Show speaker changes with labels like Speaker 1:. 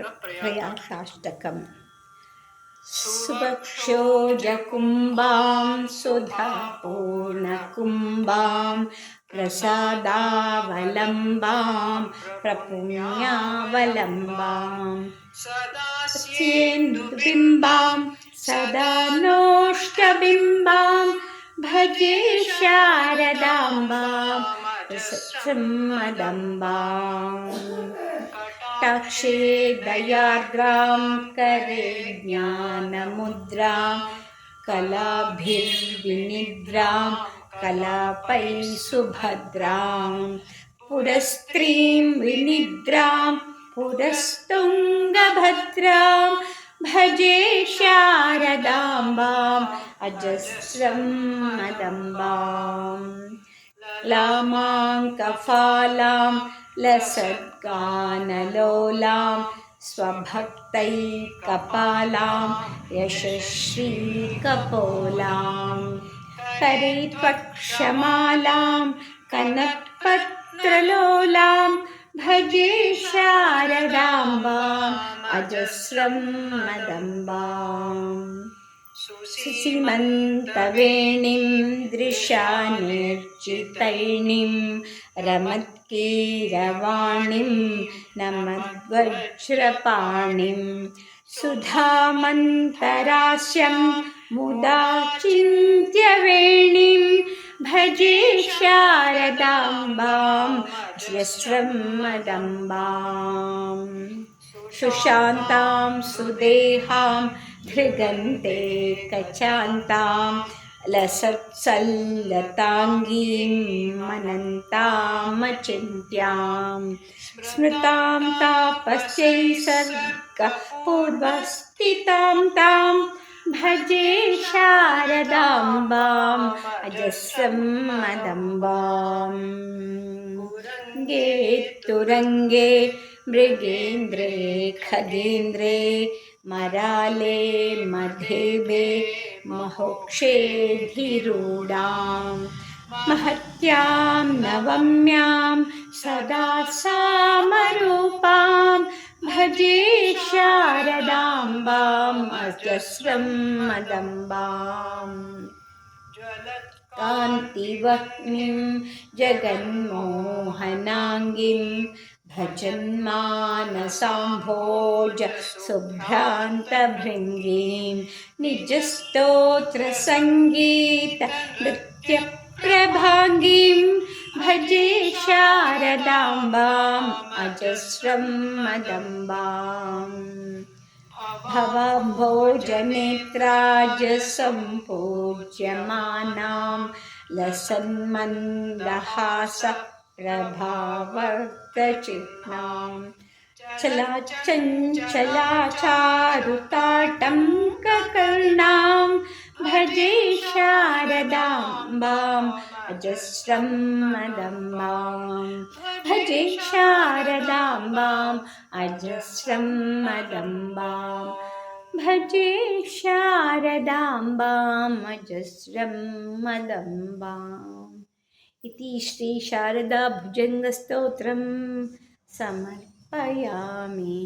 Speaker 1: प्रयासाष्टकम् सुभक्षोजकुम्बां सुधापूर्णकुम्बां प्रसादावलम्बां प्रपुण्यावलम्बां सेन्दुबिम्बां सदा नोष्टबिम्बां भजे शारदाम्बां सम्मदम्बाम् कटाक्षे दयार्द्रां करे ज्ञानमुद्रां कलाभिर्विनिद्रां कलापै सुभद्रां पुरस्त्रीं विनिद्रां पुरस्तुङ्गभद्रां भजे शारदाम्बाम् अजस्रं मदम्बाम्। लामाङ्कफालां लसद्गानलोलां स्वभक्तैकपालां यशश्रीकपोलां। करेत्वक्षमालां कनत्पत्रलोलां भजे शारदाम्बाम् अजस्रं मदम्बाम्। सुसीमन्तवेणीं दृशानिर्जितैणीं रमत्कीरवाणीं नमद्वज्रपाणिं सुधामन्तरास्यं मुदा चिन्त्यवेणीं भजे शारदाम्बां जस्रं मदम्बाम् सुशान्तां, सुदेहां, धृगन्ते कचान्तां, लसत्सल्लताङ्गीं मनन्तामचिन्त्यां स्मृतां तापस्यै सर्गपूर्वस्थितां तां भजे शारदाम्बाम् अजस्रं मदम्बाम् गे तुरङ्गे मृगेन्द्रे खगेन्द्रे मराले मधेबे महोक्षे धीरूढां महत्यां नवम्यां सदा सामरूपां भजे शारदाम्बाम् अजस्रं मदम्बाम्। कान्तिवह्निं जगन्मोहनाङ्गीं भजन्मानसाम्भोज शुभ्रान्तभृङ्गीं निजस्तोत्रसङ्गीत नृत्यप्रभाङ्गीं भजे शारदाम्बाम् अजस्रं मदम्बाम्। भवभोजनेत्राजसम्पूज्यमानां लसन्मन्दहास प्रभावर्तचिह्नां चलाचञ्चलाचारुताटङ्ककर्णां भजे शारदाम्बाम् अजस्रं मदम्बां। भजे शारदाम्बाम् अजस्रं मदम्बाम् भजे शारदाम्बाम् अजस्रं मदम्बाम् इति श्रीशारदा भुजङ्गस्तोत्रं समर्पयामि।